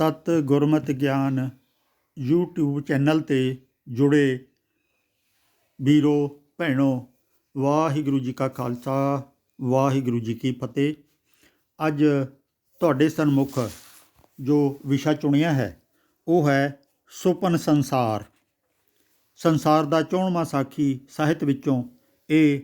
ਤਤ ਗੁਰਮਤਿ ਗਿਆਨ YouTube channel ਤੇ ਜੁੜੇ ਵੀਰੋ, ਭੈਣੋ, ਵਾਹਿਗੁਰੂ ਜੀ ਕਾ ਖਾਲਸਾ, ਵਾਹਿਗੁਰੂ ਜੀ ਕੀ ਫਤਿਹ। ਅੱਜ ਤੁਹਾਡੇ ਸਨਮੁਖ ਜੋ ਵਿਸ਼ਾ ਚੁਣਿਆ ਹੈ, ਉਹ ਹੈ ਸੁਪਨ ਸੰਸਾਰ। ਸੰਸਾਰ ਦਾ ਚੋਣਵਾਂ ਸਾਖੀ ਸਾਹਿਤ ਵਿੱਚੋਂ ਇਹ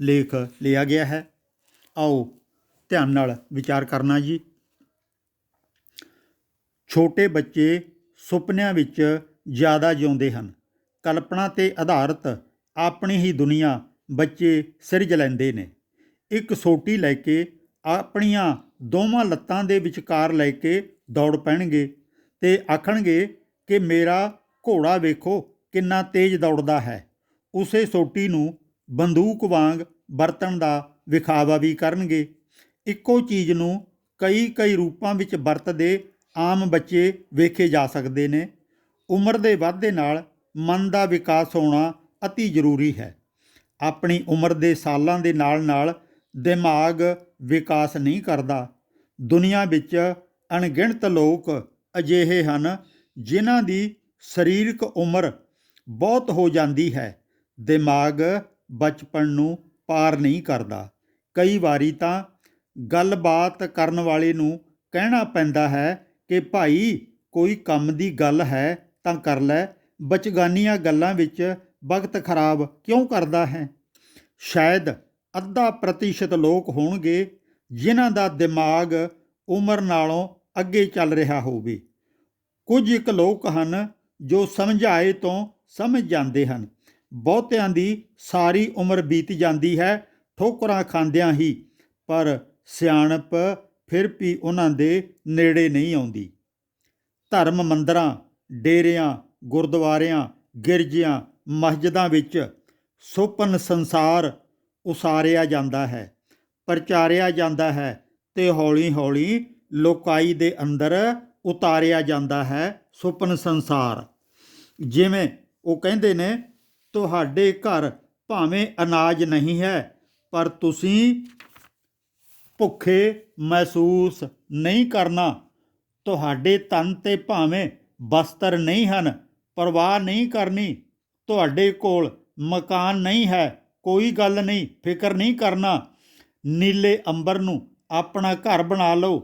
ਲੇਖ ਲਿਆ ਗਿਆ ਹੈ। ਆਓ ਧਿਆਨ ਨਾਲ ਵਿਚਾਰ ਕਰਨਾ ਜੀ। ਛੋਟੇ ਬੱਚੇ ਸੁਪਨਿਆਂ ਵਿੱਚ ਜ਼ਿਆਦਾ ਜਿਉਂਦੇ ਹਨ। ਕਲਪਨਾ ਤੇ ਆਧਾਰਿਤ ਆਪਣੀ ਹੀ ਦੁਨੀਆ ਬੱਚੇ ਸਿਰਜ ਲੈਂਦੇ ਨੇ। ਇੱਕ ਸੋਟੀ ਲੈ ਕੇ ਆਪਣੀਆਂ ਦੋਵਾਂ ਲੱਤਾਂ ਦੇ ਵਿਚਕਾਰ ਲੈ ਕੇ ਦੌੜ ਪੈਣਗੇ ਤੇ ਆਖਣਗੇ ਕਿ ਮੇਰਾ ਘੋੜਾ ਵੇਖੋ ਕਿੰਨਾ ਤੇਜ਼ ਦੌੜਦਾ ਹੈ। ਉਸੇ ਸੋਟੀ ਨੂੰ ਬੰਦੂਕ ਵਾਂਗ ਵਰਤਣ ਦਾ ਵਿਖਾਵਾ ਵੀ ਕਰਨਗੇ। ਇੱਕੋ ਚੀਜ਼ ਨੂੰ ਕਈ ਕਈ ਰੂਪਾਂ ਵਿੱਚ ਵਰਤਦੇ ਆਮ ਬੱਚੇ ਵੇਖੇ ਜਾ ਸਕਦੇ ਨੇ। ਉਮਰ ਦੇ ਵਾਧੇ ਨਾਲ ਮਨ ਦਾ ਵਿਕਾਸ ਹੋਣਾ ਅਤੀ ਜ਼ਰੂਰੀ ਹੈ। ਆਪਣੀ ਉਮਰ ਦੇ ਸਾਲਾਂ ਦੇ ਨਾਲ ਨਾਲ ਦਿਮਾਗ ਵਿਕਾਸ ਨਹੀਂ ਕਰਦਾ। ਦੁਨੀਆ ਵਿੱਚ ਅਣਗਿਣਤ ਲੋਕ ਅਜਿਹੇ ਹਨ ਜਿਨ੍ਹਾਂ ਦੀ ਸਰੀਰਕ ਉਮਰ ਬਹੁਤ ਹੋ ਜਾਂਦੀ ਹੈ। ਦਿਮਾਗ ਬਚਪਨ ਨੂੰ ਪਾਰ ਨਹੀਂ ਕਰਦਾ। ਕਈ ਵਾਰੀ ਤਾਂ ਗੱਲਬਾਤ ਕਰਨ ਵਾਲੇ ਨੂੰ ਕਹਿਣਾ ਪੈਂਦਾ ਹੈ ਕਿ ਭਾਈ, ਕੋਈ ਕੰਮ ਦੀ ਗੱਲ ਹੈ ਤਾਂ ਕਰ ਲੈ। ਬਚਗਾਨੀਆਂ ਗੱਲਾਂ ਵਿੱਚ ਵਕਤ ਖਰਾਬ ਕਿਉਂ ਕਰਦਾ ਹੈ? ਸ਼ਾਇਦ ਅੱਧਾ ਪ੍ਰਤੀਸ਼ਤ ਲੋਕ ਹੋਣਗੇ ਜਿਨ੍ਹਾਂ ਦਾ ਦਿਮਾਗ ਉਮਰ ਨਾਲੋਂ ਅੱਗੇ ਚੱਲ ਰਿਹਾ ਹੋਵੇ। ਕੁਝ ਇੱਕ ਲੋਕ ਹਨ ਜੋ ਸਮਝਾਏ ਤੋਂ ਸਮਝ ਜਾਂਦੇ ਹਨ। ਬਹੁਤਿਆਂ ਦੀ ਸਾਰੀ ਉਮਰ ਬੀਤ ਜਾਂਦੀ ਹੈ, ਠੋਕਰਾਂ ਖਾਂਦਿਆਂ ਹੀ। ਪਰ ਸਿਆਣਪ ਫਿਰ ਵੀ ਉਹਨਾਂ ਦੇ ਨੇੜੇ ਨਹੀਂ ਆਉਂਦੀ। ਧਰਮ ਮੰਦਰਾਂ, ਡੇਰਿਆਂ, ਗੁਰਦੁਆਰਿਆਂ, ਗਿਰਜਿਆਂ, ਮਸਜਿਦਾਂ ਵਿੱਚ ਸੁਪਨ ਸੰਸਾਰ ਉਸਾਰਿਆ ਜਾਂਦਾ ਹੈ, ਪ੍ਰਚਾਰਿਆ ਜਾਂਦਾ ਹੈ ਤੇ ਹੌਲੀ-ਹੌਲੀ ਲੋਕਾਈ ਦੇ ਅੰਦਰ ਉਤਾਰਿਆ ਜਾਂਦਾ ਹੈ ਸੁਪਨ ਸੰਸਾਰ। ਜਿਵੇਂ ਉਹ ਕਹਿੰਦੇ ਨੇ, ਤੁਹਾਡੇ ਘਰ ਭਾਵੇਂ ਅਨਾਜ ਨਹੀਂ ਹੈ, ਪਰ ਤੁਸੀਂ ਭੁੱਖੇ ਮਹਿਸੂਸ ਨਹੀਂ ਕਰਨਾ। ਤੁਹਾਡੇ ਤਨ ਤੇ ਭਾਵੇਂ ਬਸਤਰ ਨਹੀਂ ਹਨ, ਪਰਵਾਹ ਨਹੀਂ ਕਰਨੀ। ਤੁਹਾਡੇ ਕੋਲ ਮਕਾਨ ਨਹੀਂ ਹੈ, ਕੋਈ ਗੱਲ ਨਹੀਂ, ਫਿਕਰ ਨਹੀਂ ਕਰਨਾ। ਨੀਲੇ ਅੰਬਰ ਨੂੰ ਆਪਣਾ ਘਰ ਬਣਾ ਲਓ।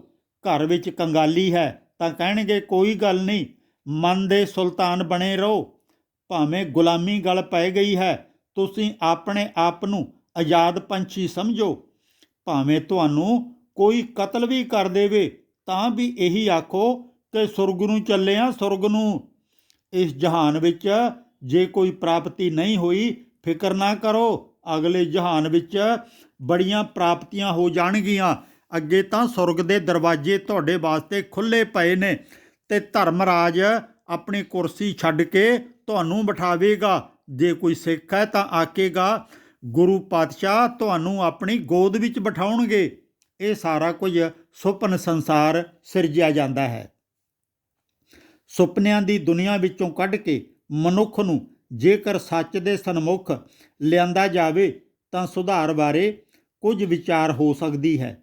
ਘਰ ਵਿੱਚ ਕੰਗਾਲੀ ਹੈ ਤਾਂ ਕਹਿਣਗੇ, ਕੋਈ ਗੱਲ ਨਹੀਂ, ਮਨ ਦੇ ਸੁਲਤਾਨ ਬਣੇ ਰਹੋ। ਭਾਵੇਂ ਗੁਲਾਮੀ ਗਲ ਪੈ ਗਈ ਹੈ, ਤੁਸੀਂ ਆਪਣੇ ਆਪ ਨੂੰ ਆਜ਼ਾਦ ਪੰਛੀ ਸਮਝੋ। ਭਾਵੇਂ ਤੁਹਾਨੂੰ ਕੋਈ ਕਤਲ ਵੀ ਕਰ ਦੇਵੇ, ਤਾਂ ਵੀ ਇਹੀ ਆਖੋ ਕਿ ਸੁਰਗ ਨੂੰ ਚੱਲੇ ਆ ਸੁਰਗ ਨੂੰ। ਇਸ ਜਹਾਨ ਵਿੱਚ ਜੇ ਕੋਈ ਪ੍ਰਾਪਤੀ ਨਹੀਂ ਹੋਈ, ਫਿਕਰ ਨਾ ਕਰੋ, ਅਗਲੇ ਜਹਾਨ ਵਿੱਚ ਬੜੀਆਂ ਪ੍ਰਾਪਤੀਆਂ ਹੋ ਜਾਣਗੀਆਂ। ਅੱਗੇ ਤਾਂ ਸੁਰਗ ਦੇ ਦਰਵਾਜ਼ੇ ਤੁਹਾਡੇ ਵਾਸਤੇ ਖੁੱਲੇ ਪਏ ਨੇ ਤੇ ਧਰਮਰਾਜ ਆਪਣੀ ਕੁਰਸੀ ਛੱਡ ਕੇ ਤੁਹਾਨੂੰ ਬਿਠਾਵੇਗਾ। ਜੇ ਕੋਈ ਸਿੱਖ ਹੈ ਤਾਂ ਆਕੇਗਾ ਗੁਰੂ ਪਾਤਸ਼ਾਹ ਤੁਹਾਨੂੰ ਆਪਣੀ ਗੋਦ ਵਿੱਚ ਬਿਠਾਉਣਗੇ। ਇਹ ਸਾਰਾ ਕੁਝ ਸੁਪਨ ਸੰਸਾਰ ਸਿਰਜਿਆ ਜਾਂਦਾ ਹੈ। ਸੁਪਨਿਆਂ ਦੀ ਦੁਨੀਆ ਵਿੱਚੋਂ ਕੱਢ ਕੇ ਮਨੁੱਖ ਨੂੰ ਜੇਕਰ ਸੱਚ ਦੇ ਸਨਮੁਖ ਲਿਆਂਦਾ ਜਾਵੇ, ਤਾਂ ਸੁਧਾਰ ਬਾਰੇ ਕੁਝ ਵਿਚਾਰ ਹੋ ਸਕਦੀ ਹੈ।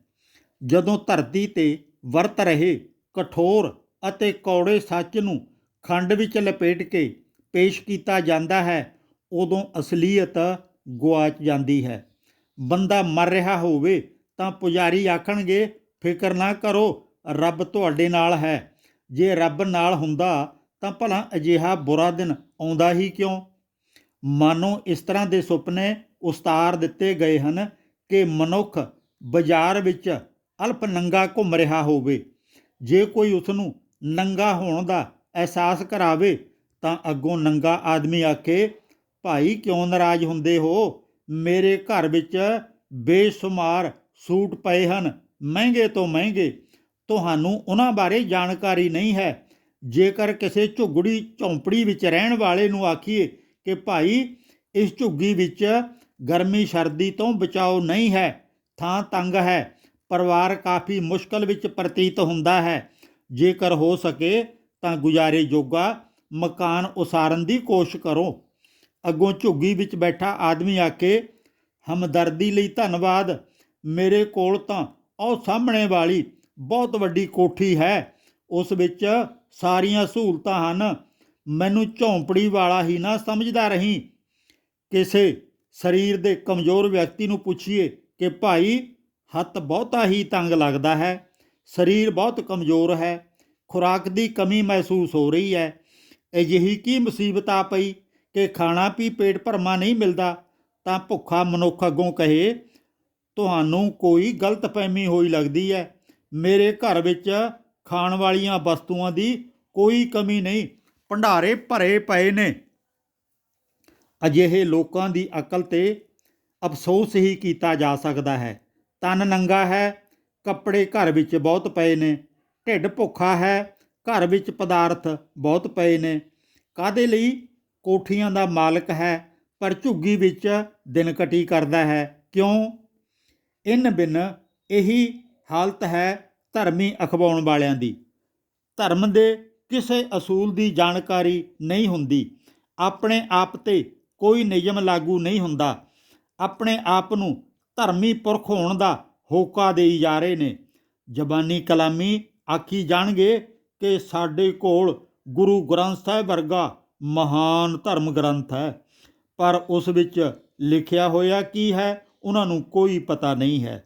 ਜਦੋਂ ਧਰਤੀ ਤੇ ਵਰਤ ਰਹੇ ਕਠੋਰ ਅਤੇ ਕੌੜੇ ਸੱਚ ਨੂੰ ਖੰਡ ਵਿੱਚ ਲਪੇਟ ਕੇ ਪੇਸ਼ ਕੀਤਾ ਜਾਂਦਾ ਹੈ, ਉਦੋਂ ਅਸਲੀਅਤ ਗੁਆਚ ਜਾਂਦੀ ਹੈ। ਬੰਦਾ ਮਰ ਰਿਹਾ ਹੋਵੇ ਤਾਂ ਪੁਜਾਰੀ ਆਖਣਗੇ, ਫਿਕਰ ਨਾ ਕਰੋ, ਰੱਬ ਤੁਹਾਡੇ ਨਾਲ ਹੈ। ਜੇ ਰੱਬ ਨਾਲ ਹੁੰਦਾ ਤਾਂ ਭਲਾ ਅਜਿਹਾ ਬੁਰਾ ਦਿਨ ਆਉਂਦਾ ਹੀ ਕਿਉਂ? ਮਾਨੋ ਇਸ ਤਰ੍ਹਾਂ ਦੇ ਸੁਪਨੇ ਉਸਤਾਰ ਦਿੱਤੇ ਗਏ ਹਨ ਕਿ ਮਨੁੱਖ ਬਾਜ਼ਾਰ ਵਿੱਚ ਅਲਪ ਨੰਗਾ ਘੁੰਮ ਰਿਹਾ ਹੋਵੇ। ਜੇ ਕੋਈ ਉਸ ਨੂੰ ਨੰਗਾ ਹੋਣ ਦਾ ਅਹਿਸਾਸ ਕਰਾਵੇ ਤਾਂ ਅੱਗੋਂ ਨੰਗਾ ਆਦਮੀ ਆਕੇ ਭਾਈ ਕਿਉਂ ਨਾਰਾਜ਼ ਹੁੰਦੇ ਹੋ? ਮੇਰੇ ਘਰ ਵਿੱਚ ਬੇਸ਼ੁਮਾਰ ਸੂਟ ਪਏ ਹਨ, ਮਹਿੰਗੇ ਤੋਂ ਮਹਿੰਗੇ। ਤੁਹਾਨੂੰ ਉਹਨਾਂ ਬਾਰੇ ਜਾਣਕਾਰੀ ਨਹੀਂ ਹੈ। ਜੇਕਰ ਕਿਸੇ ਝੁੱਗੜੀ ਝੌਂਪੜੀ ਵਿੱਚ ਰਹਿਣ ਵਾਲੇ ਨੂੰ ਆਖੀਏ ਕਿ ਭਾਈ, ਇਸ ਝੁੱਗੀ ਵਿੱਚ ਗਰਮੀ ਸਰਦੀ ਤੋਂ ਬਚਾਓ ਨਹੀਂ ਹੈ, ਥਾਂ ਤੰਗ ਹੈ। ਪਰਿਵਾਰ ਕਾਫੀ ਮੁਸ਼ਕਲ ਵਿੱਚ ਪ੍ਰਤੀਤ ਹੁੰਦਾ ਹੈ। ਜੇਕਰ ਹੋ ਸਕੇ ਤਾਂ ਗੁਜ਼ਾਰੇ ਜੋਗਾ ਮਕਾਨ ਉਸਾਰਨ ਦੀ ਕੋਸ਼ਿਸ਼ ਕਰੋ। ਅੱਗੋਂ ਝੁੱਗੀ ਵਿੱਚ ਬੈਠਾ ਆਦਮੀ ਆ ਕੇ, ਹਮਦਰਦੀ ਲਈ ਧੰਨਵਾਦ, ਮੇਰੇ ਕੋਲ ਤਾਂ ਉਹ ਸਾਹਮਣੇ ਵਾਲੀ ਬਹੁਤ ਵੱਡੀ ਕੋਠੀ ਹੈ, ਉਸ ਵਿੱਚ ਸਾਰੀਆਂ ਸਹੂਲਤਾਂ ਹਨ, ਮੈਨੂੰ ਝੌਂਪੜੀ ਵਾਲਾ ਹੀ ਨਾ ਸਮਝਦਾ ਰਹੀ। ਕਿਸੇ ਸਰੀਰ ਦੇ ਕਮਜ਼ੋਰ ਵਿਅਕਤੀ ਨੂੰ ਪੁੱਛੀਏ ਕਿ ਭਾਈ, ਹੱਥ ਬਹੁਤਾ ਹੀ ਤੰਗ ਲੱਗਦਾ ਹੈ, ਸਰੀਰ ਬਹੁਤ ਕਮਜ਼ੋਰ ਹੈ, ਖੁਰਾਕ ਦੀ ਕਮੀ ਮਹਿਸੂਸ ਹੋ ਰਹੀ ਹੈ, ਅਜਿਹੀ ਕੀ ਮੁਸੀਬਤ ਆ ਪਈ? ਕਿ ਖਾਣਾ ਵੀ ਪੇਟ ਭਰਮਾ ਨਹੀਂ ਮਿਲਦਾ, ਤਾਂ ਭੁੱਖਾ ਮਨੁੱਖ ਅੱਗੋਂ ਕਹੇ, ਤੁਹਾਨੂੰ ਕੋਈ ਗਲਤਫਹਿਮੀ ਹੋਈ ਲੱਗਦੀ ਹੈ ਮੇਰੇ ਘਰ ਵਿੱਚ ਖਾਣ ਵਾਲੀਆਂ ਵਸਤੂਆਂ ਦੀ ਕੋਈ ਕਮੀ ਨਹੀਂ। ਭੰਡਾਰੇ ਭਰੇ ਪਏ ਨੇ। ਅਜਿਹੇ ਲੋਕਾਂ ਦੀ ਅਕਲ ਤੇ ਅਫਸੋਸ ਹੀ ਕੀਤਾ ਜਾ ਸਕਦਾ ਹੈ। ਤਨ ਨੰਗਾ ਹੈ, ਕੱਪੜੇ ਘਰ ਵਿੱਚ ਬਹੁਤ ਪਏ ਨੇ। ਢਿੱਡ ਭੁੱਖਾ ਹੈ, ਘਰ ਵਿੱਚ ਪਦਾਰਥ ਬਹੁਤ ਪਏ ਨੇ। ਕਾਦੇ ਲਈ? ਕੋਠੀਆਂ ਦਾ ਮਾਲਕ ਹੈ, ਪਰ ਝੁੱਗੀ ਵਿੱਚ ਦਿਨ ਕਟੀ ਕਰਦਾ ਹੈ। ਕਿਉਂ? ਇਨ ਬਿਨ ਇਹੀ ਹਾਲਤ ਹੈ ਧਰਮੀ ਅਖਵਾਉਣ ਵਾਲਿਆਂ ਦੀ। ਧਰਮ ਦੇ ਕਿਸੇ ਅਸੂਲ ਦੀ ਜਾਣਕਾਰੀ ਨਹੀਂ ਹੁੰਦੀ। ਆਪਣੇ ਆਪ ਤੇ ਕੋਈ ਨਿਯਮ ਲਾਗੂ ਨਹੀਂ ਹੁੰਦਾ। ਆਪਣੇ ਆਪ ਨੂੰ ਧਰਮੀ ਪੁਰਖ ਹੋਣ ਦਾ ਹੋਕਾ ਦੇਈ ਜਾ ਰਹੇ ਨੇ। ਜ਼ਬਾਨੀ ਕਲਾਮੀ ਆਖੀ ਜਾਣਗੇ ਕਿ ਸਾਡੇ ਕੋਲ ਗੁਰੂ ਗ੍ਰੰਥ ਸਾਹਿਬ ਵਰਗਾ ਮਹਾਨ ਧਰਮ ਗ੍ਰੰਥ ਹੈ। ਪਰ ਉਸ ਵਿੱਚ ਲਿਖਿਆ ਹੋਇਆ ਕੀ ਹੈ, ਉਹਨਾਂ ਨੂੰ ਕੋਈ ਪਤਾ ਨਹੀਂ ਹੈ।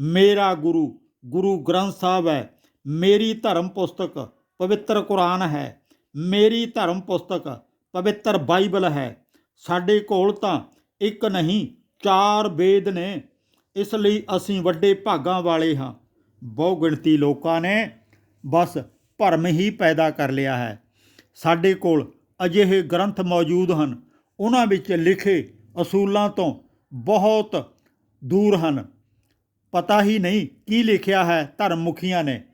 ਮੇਰਾ ਗੁਰੂ ਗੁਰੂ ਗ੍ਰੰਥ ਸਾਹਿਬ ਹੈ। ਮੇਰੀ ਧਰਮ ਪੁਸਤਕ ਪਵਿੱਤਰ ਕੁਰਾਨ ਹੈ। ਮੇਰੀ ਧਰਮ ਪੁਸਤਕ ਪਵਿੱਤਰ ਬਾਈਬਲ ਹੈ। ਸਾਡੇ ਕੋਲ ਤਾਂ ਇੱਕ ਨਹੀਂ, ਚਾਰ ਵੇਦ ਨੇ। ਇਸ ਲਈ ਅਸੀਂ ਵੱਡੇ ਭਾਗਾਂ ਵਾਲੇ ਹਾਂ। ਬਹੁ ਗਿਣਤੀ ਲੋਕਾਂ ਨੇ ਬਸ ਭਰਮ ਹੀ ਪੈਦਾ ਕਰ ਲਿਆ ਹੈ। ਸਾਡੇ ਕੋਲ ਅਜਿਹੇ ਗ੍ਰੰਥ ਮੌਜੂਦ ਹਨ। ਉਹਨਾਂ ਵਿੱਚ ਲਿਖੇ ਅਸੂਲਾਂ ਤੋਂ ਬਹੁਤ ਦੂਰ ਹਨ। ਪਤਾ ਹੀ ਨਹੀਂ ਕੀ ਲਿਖਿਆ ਹੈ ਧਰਮ ਮੁਖੀਆਂ ਨੇ।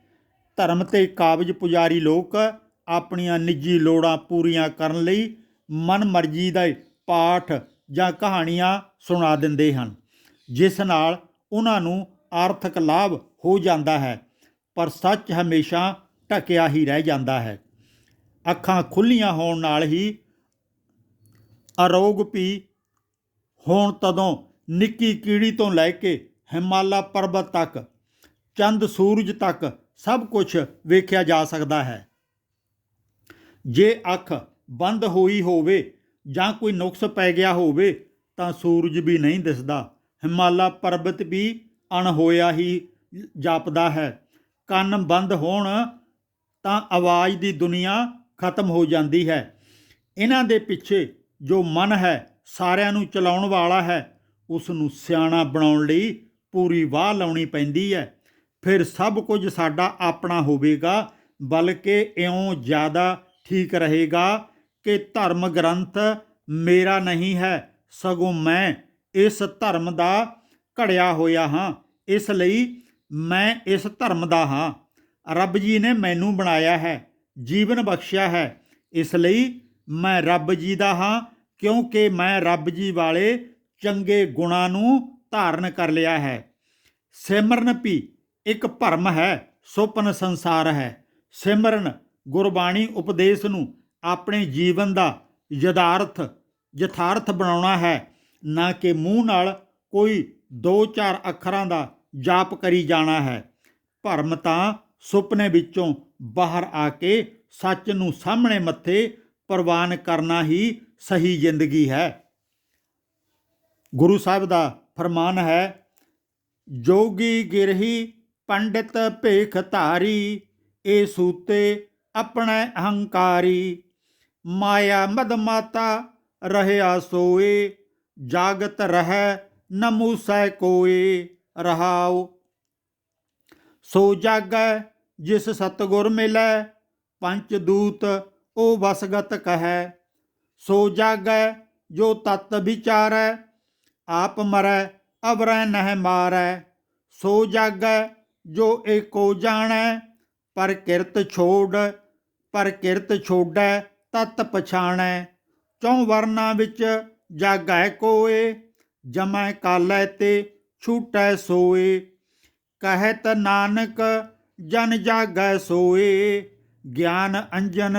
ਧਰਮ ਤੇ ਕਾਬਜ ਪੁਜਾਰੀ ਲੋਕ ਆਪਣੀਆਂ ਨਿੱਜੀ ਲੋੜਾਂ ਪੂਰੀਆਂ ਕਰਨ ਲਈ ਮਨਮਰਜ਼ੀ ਦਾ ਪਾਠ ਜਾਂ ਕਹਾਣੀਆਂ ਸੁਣਾ ਦਿੰਦੇ ਹਨ। ਜਿਸ ਨਾਲ ਉਹਨਾਂ ਨੂੰ ਆਰਥਿਕ ਲਾਭ ਹੋ ਜਾਂਦਾ ਹੈ, ਪਰ ਸੱਚ ਹਮੇਸ਼ਾ ਢਕਿਆ ਹੀ ਰਹਿ ਜਾਂਦਾ ਹੈ। ਅੱਖਾਂ ਖੁੱਲੀਆਂ ਹੋਣ ਨਾਲ ਹੀ ਅਰੋਗ ਵੀ ਹੋਣ ਤਦੋਂ ਨਿੱਕੀ ਕੀੜੀ ਤੋਂ ਲੈ ਕੇ ਹਿਮਾਲਾ ਪਰਬਤ ਤੱਕ, ਚੰਦ ਸੂਰਜ ਤੱਕ ਸਭ ਕੁਝ ਵੇਖਿਆ ਜਾ ਸਕਦਾ ਹੈ। ਜੇ ਅੱਖ ਬੰਦ ਹੋਈ ਹੋਵੇ ਜਾਂ ਕੋਈ ਨੁਕਸ ਪੈ ਗਿਆ ਹੋਵੇ ਤਾਂ ਸੂਰਜ ਵੀ ਨਹੀਂ ਦਿਸਦਾ। ਹਿਮਾਲਾ ਪਰਬਤ ਵੀ ਅਣ ਹੋਇਆ ਹੀ ਜਾਪਦਾ ਹੈ। ਕੰਨ ਬੰਦ ਹੋਣ ਤਾਂ ਆਵਾਜ਼ ਦੀ ਦੁਨੀਆ ਖਤਮ ਹੋ ਜਾਂਦੀ ਹੈ। ਇਹਨਾਂ ਦੇ ਪਿੱਛੇ ਜੋ ਮਨ ਹੈ, ਸਾਰਿਆਂ ਨੂੰ ਚਲਾਉਣ ਵਾਲਾ ਹੈ ਉਸ ਨੂੰ ਸਿਆਣਾ ਬਣਾਉਣ ਲਈ ਪੂਰੀ ਵਾਹ ਲਾਉਣੀ ਪੈਂਦੀ ਹੈ। ਫਿਰ ਸਭ ਕੁਝ ਸਾਡਾ ਆਪਣਾ ਹੋਵੇਗਾ, ਬਲਕਿ ਇਉਂ ਜ਼ਿਆਦਾ ਠੀਕ ਰਹੇਗਾ ਕਿ ਧਰਮ ਗ੍ਰੰਥ ਮੇਰਾ ਨਹੀਂ ਹੈ, ਸਗੋਂ ਮੈਂ ਇਸ ਧਰਮ ਦਾ ਘੜਿਆ ਹੋਇਆ ਹਾਂ। ਇਸ ਲਈ ਮੈਂ ਇਸ ਧਰਮ ਦਾ ਹਾਂ। ਰੱਬ ਜੀ ਨੇ ਮੈਨੂੰ ਬਣਾਇਆ ਹੈ। ਜੀਵਨ ਬਖਸ਼ਿਆ ਹੈ। ਇਸ ਲਈ ਮੈਂ ਰੱਬ ਜੀ ਦਾ ਹਾਂ, ਕਿਉਂਕਿ ਮੈਂ ਰੱਬ ਜੀ ਵਾਲੇ ਚੰਗੇ ਗੁਣਾਂ ਨੂੰ ਧਾਰਨ ਕਰ ਲਿਆ ਹੈ। ਸਿਮਰਨ ਵੀ ਇੱਕ ਭਰਮ ਹੈ, ਸੁਪਨ ਸੰਸਾਰ ਹੈ। ਸਿਮਰਨ ਗੁਰਬਾਣੀ ਉਪਦੇਸ਼ ਨੂੰ ਆਪਣੇ ਜੀਵਨ ਦਾ ਯਥਾਰਥ ਯਥਾਰਥ ਬਣਾਉਣਾ ਹੈ, ਨਾ ਕਿ ਮੂੰਹ ਨਾਲ ਕੋਈ 2-4 ਅੱਖਰਾਂ ਦਾ ਜਾਪ ਕਰੀ ਜਾਣਾ ਹੈ। ਭਰਮ ਤਾਂ ਸੁਪਨੇ ਵਿੱਚੋਂ ਬਾਹਰ ਆ ਕੇ ਸੱਚ ਨੂੰ ਸਾਹਮਣੇ ਮੱਥੇ ਪ੍ਰਵਾਨ ਕਰਨਾ ਹੀ ਸਹੀ ਜ਼ਿੰਦਗੀ ਹੈ। ਗੁਰੂ ਸਾਹਿਬ ਦਾ ਫਰਮਾਨ ਹੈ, ਜੋਗੀ ਗਿਰਹੀ ਪੰਡਿਤ ਭੇਖ ਧਾਰੀ ਏ ਸੂਤੇ ਆਪਣੇ ਅਹੰਕਾਰੀ। ਮਾਇਆ ਮਦ ਮਾਤਾ ਰਹਿਆ ਸੋਏ, ਜਾਗਤ ਰਹਿ ਨ ਮੂਸੈ ਕੋਏ, ਰਹਾਉ। ਸੋ ਜਾਗੈ ਜਿਸ ਸਤਗੁਰ ਮਿਲੈ, ਪੰਚ ਦੂਤ ਉਹ ਵਸਗਤ ਕਹੈ। ਸੋ ਜਾਗੈ, ਜੋ ਤਤ ਵਿਚਾਰੈ, ਆਪ ਮਰੈ, ਅਵਰੈ ਨਹਿ ਮਾਰੈ। ਸੋ ਜਾਗੈ, ਜੋ ਏਕੋ ਜਾਣੈ, ਪਰ ਕਿਰਤ ਛੋੜ, ਪਰ ਕਿਰਤ ਛੋੜੈ, ਤਤ ਪਛਾਣੈ। ਚੌ ਵਰਨਾ ਵਿੱਚ ਜਾਗੈ ਕੋਏ, ਜਮੈ ਕਾਲੈ ਤੇ ਛੂਟੈ ਸੋਏ। ਕਹਿਤ ਨਾਨਕ ਜਨ ਜਾਗੈ ਸੋਏ, ਗਿਆਨ ਅੰਜਨ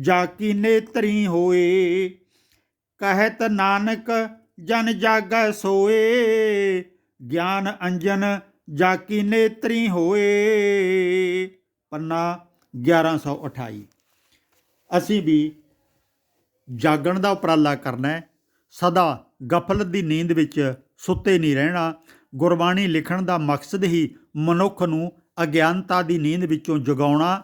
ਜਾ ਕੀ ਨੇਤਰੀ ਹੋਏ। ਕਹਿਤ ਨਾਨਕ ਜਨ ਜਾਗੈ ਸੋਏ, ਗਿਆਨ ਅੰਜਨ ਜਾ ਕੀ ਨੇਤਰੀ ਹੋਏ। ਪੰਨਾ 1128 ਅਸੀਂ ਵੀ ਜਾਗਣ ਦਾ ਉਪਰਾਲਾ ਕਰਨਾ ਹੈ। ਸਦਾ ਗਫਲਤ ਦੀ ਨੀਂਦ ਵਿੱਚ ਸੁੱਤੇ ਨਹੀਂ ਰਹਿਣਾ। ਗੁਰਬਾਣੀ ਲਿਖਣ ਦਾ ਮਕਸਦ ਹੀ ਮਨੁੱਖ ਨੂੰ ਅਗਿਆਨਤਾ ਦੀ ਨੀਂਦ ਵਿੱਚੋਂ ਜਗਾਉਣਾ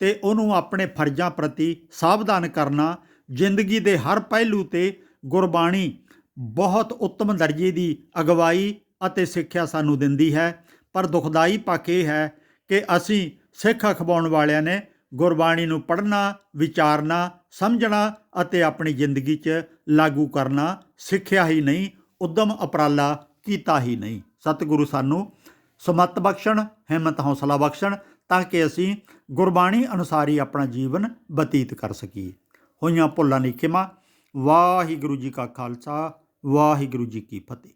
ਤੇ ਉਹਨੂੰ ਆਪਣੇ ਫਰਜ਼ਾਂ ਪ੍ਰਤੀ ਸਾਵਧਾਨ ਕਰਨਾ, ਜ਼ਿੰਦਗੀ ਦੇ ਹਰ ਪਹਿਲੂ ਤੇ ਗੁਰਬਾਣੀ ਬਹੁਤ ਉੱਤਮ ਦਰਜੇ ਦੀ ਅਗਵਾਈ ਅਤੇ ਸਿੱਖਿਆ ਸਾਨੂੰ ਦਿੰਦੀ ਹੈ। ਪਰ ਦੁਖਦਾਈ ਪੱਖ ਇਹ ਹੈ ਕਿ ਅਸੀਂ ਸਿੱਖ ਅਖਵਾਉਣ ਵਾਲਿਆਂ ਨੇ ਗੁਰਬਾਣੀ ਨੂੰ ਪੜ੍ਹਨਾ, ਵਿਚਾਰਨਾ, ਸਮਝਣਾ ਅਤੇ ਆਪਣੀ ਜ਼ਿੰਦਗੀ 'ਚ ਲਾਗੂ ਕਰਨਾ ਸਿੱਖਿਆ ਹੀ ਨਹੀਂ, ਉਦਮ ਉਪਰਾਲਾ ਕੀਤਾ ਹੀ ਨਹੀਂ। ਸਤਿਗੁਰੂ ਸਾਨੂੰ ਸਮਤ ਬਖਸ਼ਣ, ਹਿੰਮਤ, ਹੌਸਲਾ ਬਖਸ਼ਣ, ਤਾਂ ਕਿ ਅਸੀਂ ਗੁਰਬਾਣੀ ਅਨੁਸਾਰ ਹੀ ਆਪਣਾ ਜੀਵਨ ਬਤੀਤ ਕਰ ਸਕੀਏ। ਹੋਈਆਂ ਭੁੱਲਾਂ ਦੀ ਖਿਮਾ। ਵਾਹਿਗੁਰੂ ਜੀ ਕਾ ਖਾਲਸਾ, ਵਾਹਿਗੁਰੂ ਜੀ ਕੀ ਫਤਿਹ।